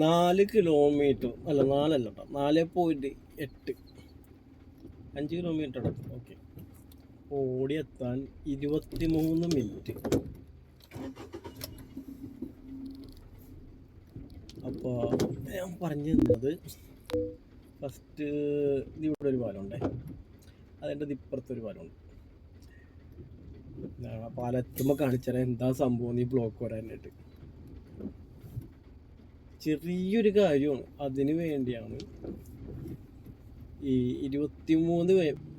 നാല് കിലോമീറ്റർ അല്ല നാലല്ല കേട്ടോ നാല് പോയിന്റ് എട്ട്. അഞ്ച് കിലോമീറ്റർ ഓക്കെ ഓടിയെത്താൻ ഇരുപത്തി മൂന്ന് മിനിറ്റ് അപ്പോൾ ഞാൻ പറഞ്ഞു തന്നത് ഫസ്റ്റ് ഇവിടെ ഒരു പാലമുണ്ടേ അതിന്റെ ഇപ്പുറത്തൊരു പാലമുണ്ട് ഞാൻ ആ പാലത്തുമ്പോൾ കാണിച്ചാൽ എന്താ സംഭവം ഈ ബ്ലോക്ക് വരാനായിട്ട്. ചെറിയൊരു കാര്യമാണ്. അതിന് വേണ്ടിയാണ് ഈ ഇരുപത്തിമൂന്ന്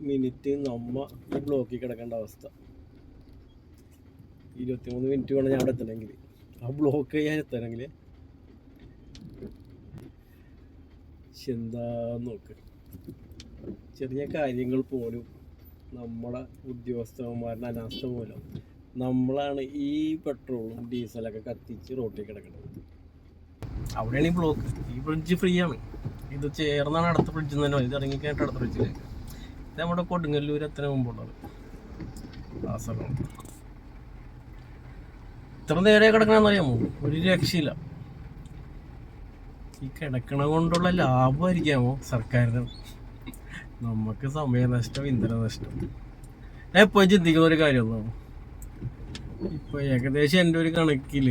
മിനിറ്റ് നമ്മ ഈ ബ്ലോക്കിൽ കിടക്കേണ്ട അവസ്ഥ. ഇരുപത്തിമൂന്ന് മിനിറ്റ് വേണം ഞാൻ അവിടെ എത്തണമെങ്കിൽ ആ ബ്ലോക്ക് ചെയ്യാൻ എത്തണമെങ്കിൽ എന്താ നോക്ക്. ചെറിയ കാര്യങ്ങൾ പോലും നമ്മളെ ഉദ്യോഗസ്ഥന്മാരുടെ അനാസ്ഥ മൂലം നമ്മളാണ് ഈ പെട്രോളും ഡീസലൊക്കെ കത്തിച്ച് റോട്ടിൽ കിടക്കുന്നത് അവിടെയാണ് ഈ ബ്ലോക്ക് ഈ ബ്രിഡ്ജ് ഫ്രീ ആണ്. ഇത് ചേർന്നാണ് അടുത്ത ബ്രിഡ്ജ് തന്നെ ഇത് ഇറങ്ങിക്കായിട്ട് അടുത്ത ബ്രിഡ്ജിലേക്ക് ഇത് നമ്മുടെ കൊടുങ്ങല്ലൂർ എത്ര മുമ്പുള്ളത്. ആ സ്ഥലം. ഇത്ര നേരെ കിടക്കണമെന്നറിയാമോ ഒരു രക്ഷയില്ല. ഈ കിടക്കണ കൊണ്ടുള്ള ലാഭമായിരിക്കാമോ സർക്കാരിന്. നമുക്ക് സമയനഷ്ടം ഇന്ധന നഷ്ടം. ഞാൻ എപ്പോഴും ചിന്തിക്കുന്ന ഒരു കാര്യമൊന്നും ഇപ്പൊ ഏകദേശം എന്റെ ഒരു കണക്കിൽ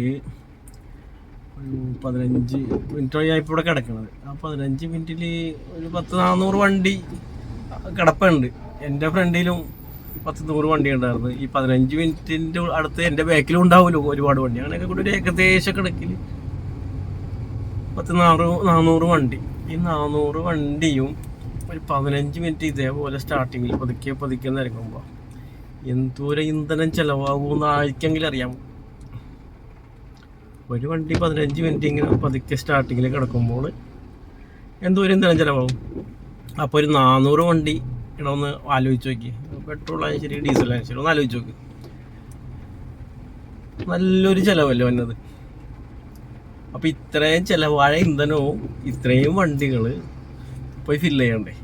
പതിനഞ്ച് മിനിറ്റ് ഇപ്പോൾ ഇവിടെ കിടക്കണത്. ആ പതിനഞ്ച് മിനിറ്റിൽ ഒരു പത്ത് നാനൂറ് വണ്ടി കിടപ്പുണ്ട്. എന്റെ ഫ്രണ്ടിലും പത്ത് നൂറ് വണ്ടി ഉണ്ടായിരുന്നു. ഈ പതിനഞ്ച് മിനിറ്റിന്റെ അടുത്ത് എന്റെ ബാക്കിലും ഉണ്ടാവുമല്ലോ ഒരുപാട് വണ്ടി. അങ്ങനെയൊക്കെ കൂടി ഒരു ഏകദേശ കണക്കിൽ പത്ത് നാറ് നാനൂറ് വണ്ടി. ഈ നാനൂറ് വണ്ടിയും ഒരു പതിനഞ്ച് മിനിറ്റ് ഇതേപോലെ സ്റ്റാർട്ടിങ്ങിൽ പതുക്കെ പതുക്കെ നിരങ്ങുമ്പോൾ എന്തോരം ഇന്ധനം ചിലവാകുമെന്ന് ആർക്കെങ്കിലും അറിയാമോ? ഒരു വണ്ടി പതിനഞ്ച് മിനിറ്റ് ഇങ്ങനെ പതുക്കെ സ്റ്റാർട്ടിങ്ങിൽ കിടക്കുമ്പോൾ എന്തോരം ഇന്ധനം ചിലവാകും. അപ്പോൾ ഒരു നാനൂറ് വണ്ടി ഒന്ന് ആലോചിച്ച് നോക്കി. പെട്രോൾ ആയാലും ശരി ഡീസൽ ആയാലും ശരി ഒന്ന് ആലോചിച്ച് നോക്ക്. നല്ലൊരു ചിലവല്ലേ വന്നത്. അപ്പോൾ ഇത്രയും ചിലവായ ഇന്ധനവും ഇത്രയും വണ്ടികൾ പോയി ഫില്ല് ചെയ്യണ്ടേ?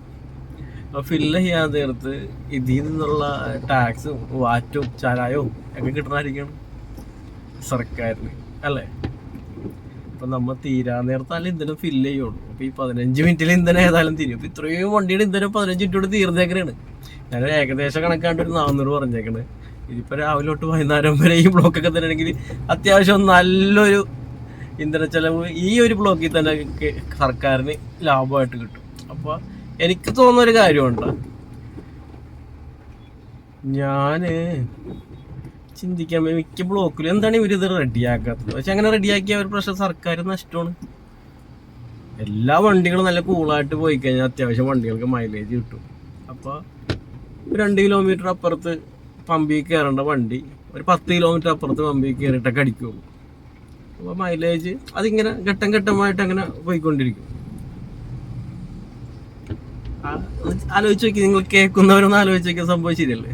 അപ്പോൾ ഫില്ല് ചെയ്യാതെ നേരത്ത് ഇതിൽ നിന്നുള്ള ടാക്സും വാറ്റും ചാരായവും ഒക്കെ കിട്ടണമായിരിക്കണം സർക്കാരിന്. അല്ലേ? അപ്പം നമ്മൾ തീരാ നേരത്താലും ഇന്ധനം ഫില്ല് ചെയ്യുള്ളൂ. അപ്പോൾ ഈ പതിനഞ്ച് മിനിറ്റിൽ ഇന്ധനം ഏതായാലും തീരും. അപ്പോൾ ഇത്രയും വണ്ടിയുടെ ഇന്ധനം പതിനഞ്ച് മിനിറ്റോട് തീർന്നേക്കണാണ്. ഞാൻ ഏകദേശം കണക്കാണ്ട് ഒരു നാനൂറ് പറഞ്ഞേക്കണ്. ഇതിപ്പോൾ രാവിലെ തൊട്ട് വൈകുന്നേരം വരെ ഈ ബ്ലോക്കൊക്കെ തന്നെ ആണെങ്കിൽ അത്യാവശ്യം നല്ലൊരു ഇന്ധന ചെലവ് ഈ ഒരു ബ്ലോക്കിൽ തന്നെ സർക്കാരിന് ലാഭമായിട്ട് കിട്ടും. അപ്പോൾ എനിക്ക് തോന്നുന്ന ഒരു കാര്യമുണ്ട്. ഞാൻ ചിന്തിക്കാൻ മിക്ക ബ്ലോക്കിലും എന്താണ് ഇവർ ഇത് റെഡിയാക്കാത്തത് പക്ഷെ അങ്ങനെ റെഡിയാക്കിയ ഒരു പ്രശ്നം സർക്കാർ നഷ്ടമാണ്. എല്ലാ വണ്ടികളും നല്ല കൂളായിട്ട് പോയി കഴിഞ്ഞാൽ അത്യാവശ്യം വണ്ടികൾക്ക് മൈലേജ് കിട്ടും. അപ്പോൾ രണ്ട് കിലോമീറ്റർ അപ്പുറത്ത് പമ്പി കയറേണ്ട വണ്ടി ഒരു പത്ത് കിലോമീറ്റർ അപ്പുറത്ത് പമ്പി കയറിയിട്ടൊക്കെ അടിക്കുള്ളൂ അപ്പോൾ മൈലേജ് അതിങ്ങനെ ഘട്ടം ഘട്ടമായിട്ട് അങ്ങനെ പോയിക്കൊണ്ടിരിക്കും. ആലോചിച്ച് നോക്കി നിങ്ങൾ കേൾക്കുന്നവരൊന്ന് ആലോചിച്ച് നോക്കിയ സംഭവം ശരിയല്ലേ?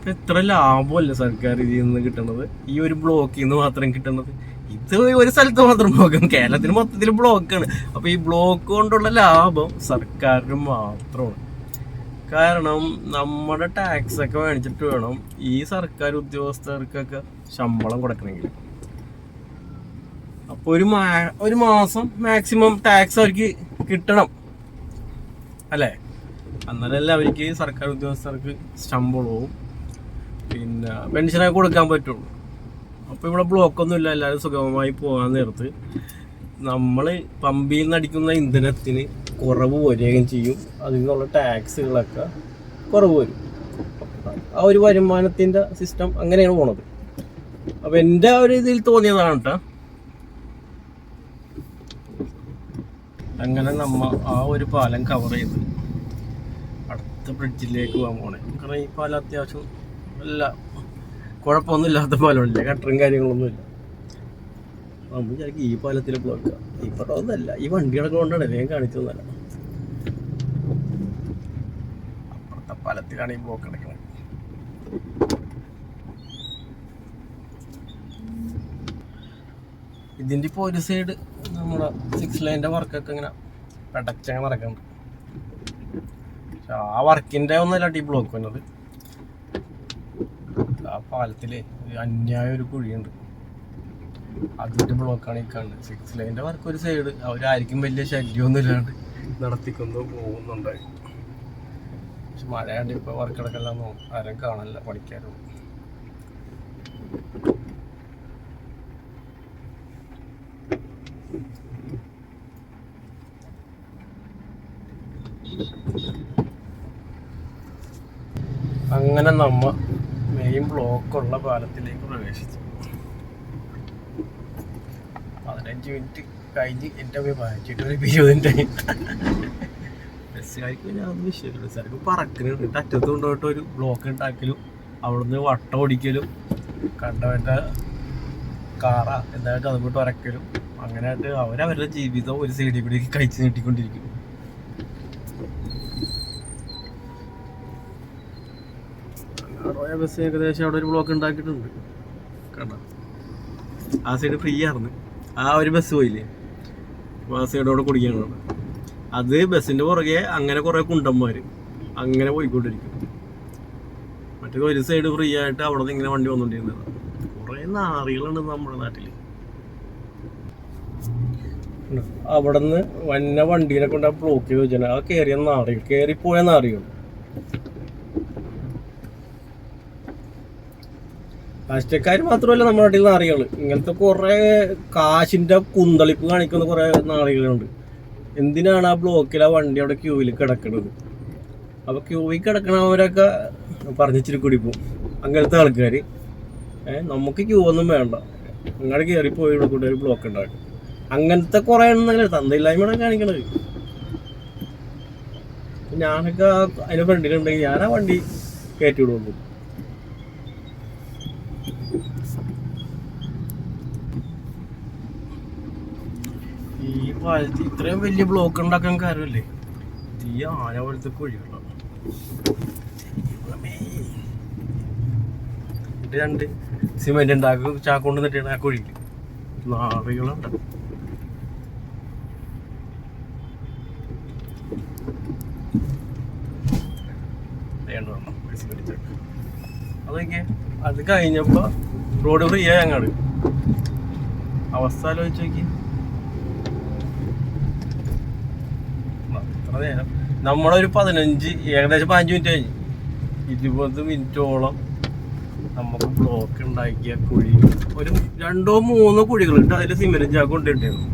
അപ്പൊ എത്ര ലാഭമല്ല സർക്കാർ ഇതിൽ നിന്ന് കിട്ടണത് ഈ ഒരു ബ്ലോക്കിൽ നിന്ന് മാത്രം കിട്ടുന്നത്. ഇത് ഒരു സ്ഥലത്ത് മാത്രം ബ്ലോക്കാണ് കേരളത്തിൽ മൊത്തത്തിൽ ബ്ലോക്കാണ് അപ്പൊ ഈ ബ്ലോക്ക് കൊണ്ടുള്ള ലാഭം സർക്കാരിന് മാത്രമാണ്. കാരണം നമ്മുടെ ടാക്സ് ഒക്കെ മേടിച്ചിട്ട് വേണം ഈ സർക്കാർ ഉദ്യോഗസ്ഥർക്കൊക്കെ ശമ്പളം കൊടുക്കണമെങ്കിൽ. അപ്പോൾ ഒരു മാ ഒരു മാസം മാക്സിമം ടാക്സ് അവർക്ക് കിട്ടണം. അല്ലേ? അന്നേരമല്ല അവർക്ക് സർക്കാർ ഉദ്യോഗസ്ഥർക്ക് ശമ്പളവും പിന്നെ മെൻഷനെ കൊടുക്കാൻ പറ്റുള്ളൂ. അപ്പോൾ ഇവിടെ ബ്ലോക്കൊന്നും ഇല്ല. എല്ലാവരും സുഗമമായി പോകാൻ നേരത്ത് നമ്മൾ പമ്പിൽ നിന്ന് അടിക്കുന്ന ഇന്ധനത്തിന് കുറവ് വരികയും ചെയ്യും. അതിൽ നിന്നുള്ള ടാക്സുകളൊക്കെ കുറവ് വരും. ആ ഒരു വരുമാനത്തിന്റെ സിസ്റ്റം അങ്ങനെയാണ് പോണത്. അപ്പോൾ എന്റെ ഒരു ഇതിൽ തോന്നിയതാണ് കേട്ടോ അങ്ങനെ നമ്മ ആ ഒരു പാലം കവർ ചെയ്ത് അടുത്ത ബ്രിഡ്ജിലേക്ക് പോകാൻ പോണേ. കാരണം ഈ പാലം അത്യാവശ്യം നല്ല കുഴപ്പമൊന്നും ഇല്ലാത്ത പാലമല്ലേ കട്ടറും കാര്യങ്ങളൊന്നുമില്ല നമ്മൾ വിചാരിക്കും ഈ പാലത്തിൽ ബ്ലോക്ക് ഇവിടെ ഒന്നല്ല. ഈ വണ്ടികളൊക്കെ കൊണ്ടാണ് വേഗം കാണിച്ചതല്ല അപ്പുറത്തെ പാലത്തിലാണ് ഈ ബ്ലോക്ക് കിടക്കുന്നത് ഇതിന്റെ ഇപ്പോൾ ഒരു സൈഡ് നമ്മുടെ സിക്സ് ലൈന്റെ വർക്കൊക്കെ ഇങ്ങനെ പെടച്ചങ്ങനെ നടക്കുന്നുണ്ട്. പക്ഷെ ആ വർക്കിന്റെ ഒന്നല്ല ടീ ബ്ലോക്ക് വന്നത് ആ പാലത്തിൽ അന്യായ ഒരു കുഴിയുണ്ട്. അതിന്റെ ബ്ലോക്കാണ് ഈ കാണുന്നത് സിക്സ് ലൈന്റെ വർക്ക് ഒരു സൈഡ് അവരായിരിക്കും വലിയ ശല്യമൊന്നും ഇല്ലാണ്ട് നടത്തിക്കൊണ്ട് പോകുന്നുണ്ടായി പക്ഷെ മഴയാണ്ട് ഇപ്പൊ വർക്കിടക്കെല്ലാം നോക്കും ആരും കാണില്ല പണിക്കാരും. അങ്ങനെ നമ്മ മെയിൻ ബ്ലോക്കുള്ള പാലത്തിലേക്ക് പ്രവേശിച്ചു. പതിനഞ്ച് മിനിറ്റ് കഴിഞ്ഞ് എന്റെ പോയി വാങ്ങിച്ചിട്ട് ഒരു ഇരുപതിന്റെ ബസ്സുകാർക്ക് പിന്നെ അതൊന്നും വിഷയമില്ല. ബസ്സുകാർക്ക് പറക്കുന്നുണ്ട് എന്നിട്ട് അറ്റത്ത് കൊണ്ടുപോയിട്ട് ഒരു ബ്ലോക്ക് ഉണ്ടാക്കലും അവിടുന്ന് വട്ടം ഓടിക്കലും കണ്ടവന്റെ കാറ എന്തായിട്ട് അതുകൊണ്ട് വരക്കലും. അങ്ങനെയായിട്ട് അവരവരുടെ ജീവിതം ഒരു സൈഡിൽ കൂടി കഴിച്ച് നീട്ടിക്കൊണ്ടിരിക്കും. റോയ ബസ് ഏകദേശം അവിടെ ഒരു ബ്ലോക്ക് ഉണ്ടാക്കിയിട്ടുണ്ട്. കണ്ട? ആ സൈഡ് ഫ്രീ ആയിരുന്നു. ആ ഒരു ബസ് പോയില്ലേ? അപ്പൊ ആ സൈഡോടെ കുടിക്കാനാണ് അത് ബസ്സിന്റെ പുറകെ അങ്ങനെ കുറേ കുണ്ടന്മാര് അങ്ങനെ പോയിക്കൊണ്ടിരിക്കും. മറ്റേത് ഒരു സൈഡ് ഫ്രീ ആയിട്ട് അവിടെ നിന്ന് ഇങ്ങനെ വണ്ടി വന്നോണ്ടിരുന്നത്. കുറെ നാറികളുണ്ട് നമ്മുടെ നാട്ടിൽ. അവിടെ നിന്ന് വന്ന വണ്ടിയിലെ കൊണ്ട് ബ്ലോക്ക് ചെയ്ത് വെച്ചാൽ ആ കയറിയ നാറികൾ കയറിപ്പോയ നാറികൾ. രാഷ്ട്രീയക്കാർ മാത്രമല്ല നമ്മുടെ നാട്ടിൽ നാറികൾ ഇങ്ങനത്തെ കുറെ കാശിന്റെ കുന്തളിപ്പ് കാണിക്കുന്ന കുറെ നാറികളുണ്ട്. എന്തിനാണ് ആ ബ്ലോക്കിൽ ആ വണ്ടി അവിടെ ക്യൂവിൽ കിടക്കുന്നത് അപ്പൊ ക്യൂവിൽ കിടക്കണവരൊക്കെ പറഞ്ഞിച്ചിരി കുടിപ്പോ. അങ്ങനത്തെ ആൾക്കാർ നമുക്ക് ക്യൂ ഒന്നും വേണ്ട. അങ്ങോട്ട് കയറി പോയി കൂടെ ഒരു ബ്ലോക്ക് ഉണ്ടാക്കും അങ്ങനത്തെ കുറെ എണ്ണം തന്തയില്ലായ്മയാണ് കാണിക്കണത്. ഞാനൊക്കെ അതിന് ഫ്രണ്ടിലുണ്ടെങ്കിൽ ഞാൻ ആ വണ്ടി കയറ്റി വിടുള്ളൂ. ഈ പാലത്ത് ഇത്രയും വലിയ ബ്ലോക്ക് ഉണ്ടാക്കാൻ കാര്യമല്ലേ? തീ ആന പോലത്തെ കുഴികളാണ്. രണ്ട് സിമെന്റ് ഉണ്ടാക്കും ചാക്കൊണ്ട് നിട്ടാണ് ആ കുഴിക്ക് അതൊക്കെ അത് കഴിഞ്ഞപ്പോ റോഡ് ഫ്രീ ആയി അങ്ങാട് അവസ്ഥ ആലോചിച്ച് നോക്കി. അത്ര നേരം. നമ്മളൊരു പതിനഞ്ച് ഏകദേശം പതിനഞ്ച് മിനിറ്റ് കഴിഞ്ഞ്. ഇരുപത് മിനിറ്റോളം നമുക്ക് ബ്ലോക്ക് ഉണ്ടാക്കിയ കുഴി. ഒരു രണ്ടോ മൂന്നോ കുഴികളുണ്ട്. അതിൽ സിമെന്റ് ചാക്ക് കൊണ്ടിട്ടായിരുന്നു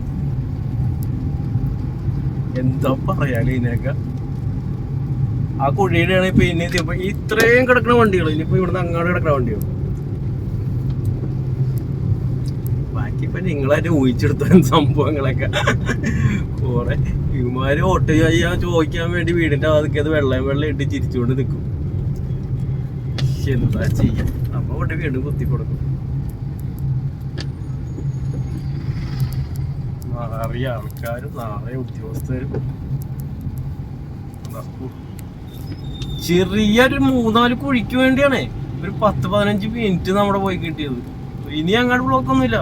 എന്താ പറയാ ഇതിനൊക്കെ ആ കുഴിയുടെയാണ് ഇപ്പൊ ഇനി ഇത്രയും കിടക്കുന്ന വണ്ടികൾ ഇനിയിപ്പോ ഇവിടുന്ന് അങ്ങോട്ട് കിടക്കുന്ന വണ്ടികൾ ഇപ്പൊ നിങ്ങളായിട്ട് ഊഹിച്ചെടുത്ത സംഭവങ്ങളൊക്കെ. കുറെ ഇവന്മാര് ഓട്ടോ ചെയ്യാൻ ചോദിക്കാൻ വേണ്ടി വീടിന്റെ അതൊക്കെ അത് വെള്ളം വെള്ളം ഇട്ട് ചിരിച്ചുകൊണ്ട് നിൽക്കും എന്താ ചെയ്യാം? അപ്പൊ കൊണ്ട് വീണ്ടും കുത്തി കൊടുക്കും. നാറിയ ആൾക്കാരും നാറിയ ഉദ്യോഗസ്ഥരും. ചെറിയൊരു മൂന്നാൽ കുഴിക്ക് വേണ്ടിയാണേ. ഒരു പത്ത് പതിനഞ്ച് മിനിറ്റ് നമ്മുടെ പോയി കിട്ടിയത്. ഇനി അങ്ങോട്ട് ബ്ലോക്ക് ഒന്നുമില്ല.